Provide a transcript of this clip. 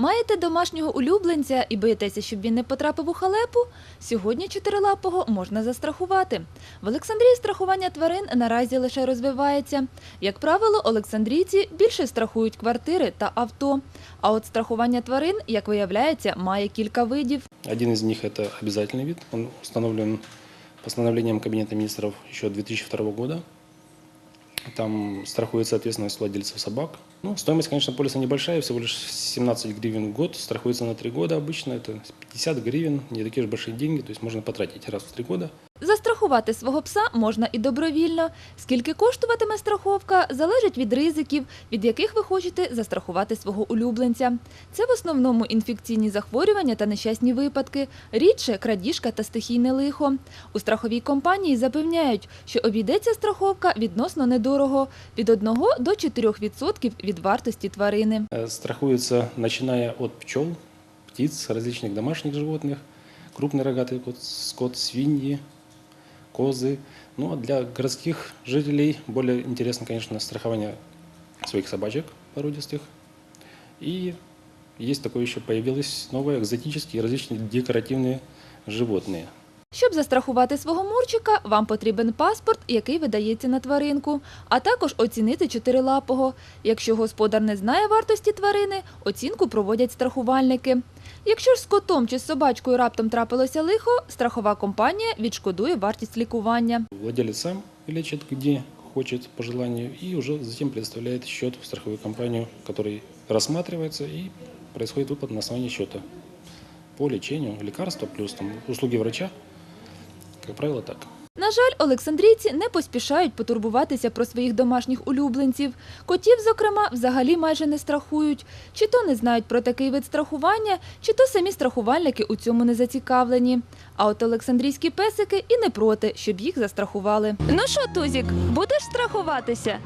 Маєте домашнього улюбленця і боїтеся, щоб він не потрапив у халепу? Сьогодні чотирилапого можна застрахувати. В Олександрії страхування тварин наразі лише розвивається. Як правило, олександрійці більше страхують квартири та авто. А от страхування тварин, як виявляється, має кілька видів. Один из них – это обязательный вид. Он установлен постановлением Кабинета министров еще 2002 года. Там страхуется ответственность владельцев собак. Ну, стоимость, конечно, полиса небольшая, всего лишь 17 гривен в год. Страхуется на 3 года обычно. Это 50 гривен, не такие же большие деньги. То есть можно потратить раз в 3 года. Застрахувати свого пса можна і добровільно. Скільки коштуватиме страховка, залежить від ризиків, від яких ви хочете застрахувати свого улюбленця. Це в основному інфекційні захворювання та нещасні випадки, рідше крадіжка та стихійне лихо. У страховій компанії запевняють, що обійдеться страховка відносно недорого – від 1 до 4% від вартості тварини. Э, Страхуется, начиная от пчел, птиц, различных домашних животных, крупный рогатый кот, скот, свиньи, Козы. Ну, а для городских жителей более интересно, конечно, страхование своих собачек породистых. И есть такое еще появилось новое, экзотические различные декоративные животные. Щоб застрахувати свого мурчика, вам потрібен паспорт, який видається на тваринку, а також оцінити чотирилапого. Якщо господар не знає вартості тварини, оцінку проводять страхувальники. Якщо ж з котом чи з собачкою раптом трапилося лихо, страхова компанія відшкодує вартість лікування. Владелец сам лечит, где хочет по и уже затем предоставляет счет в страховую компанию, который рассматривается и происходит выплата на основании счета по лечению, лекарства плюс там, услуги врача. Как правило, так. На жаль, олександрійці не поспішають потурбуватися про своїх домашніх улюбленців. Котів, зокрема, взагалі майже не страхують. Чи то не знають про такий вид страхування, чи то самі страхувальники у цьому не зацікавлені. А от олександрійські песики і не проти, щоб їх застрахували. Ну що, Тузік, будеш страхуватися?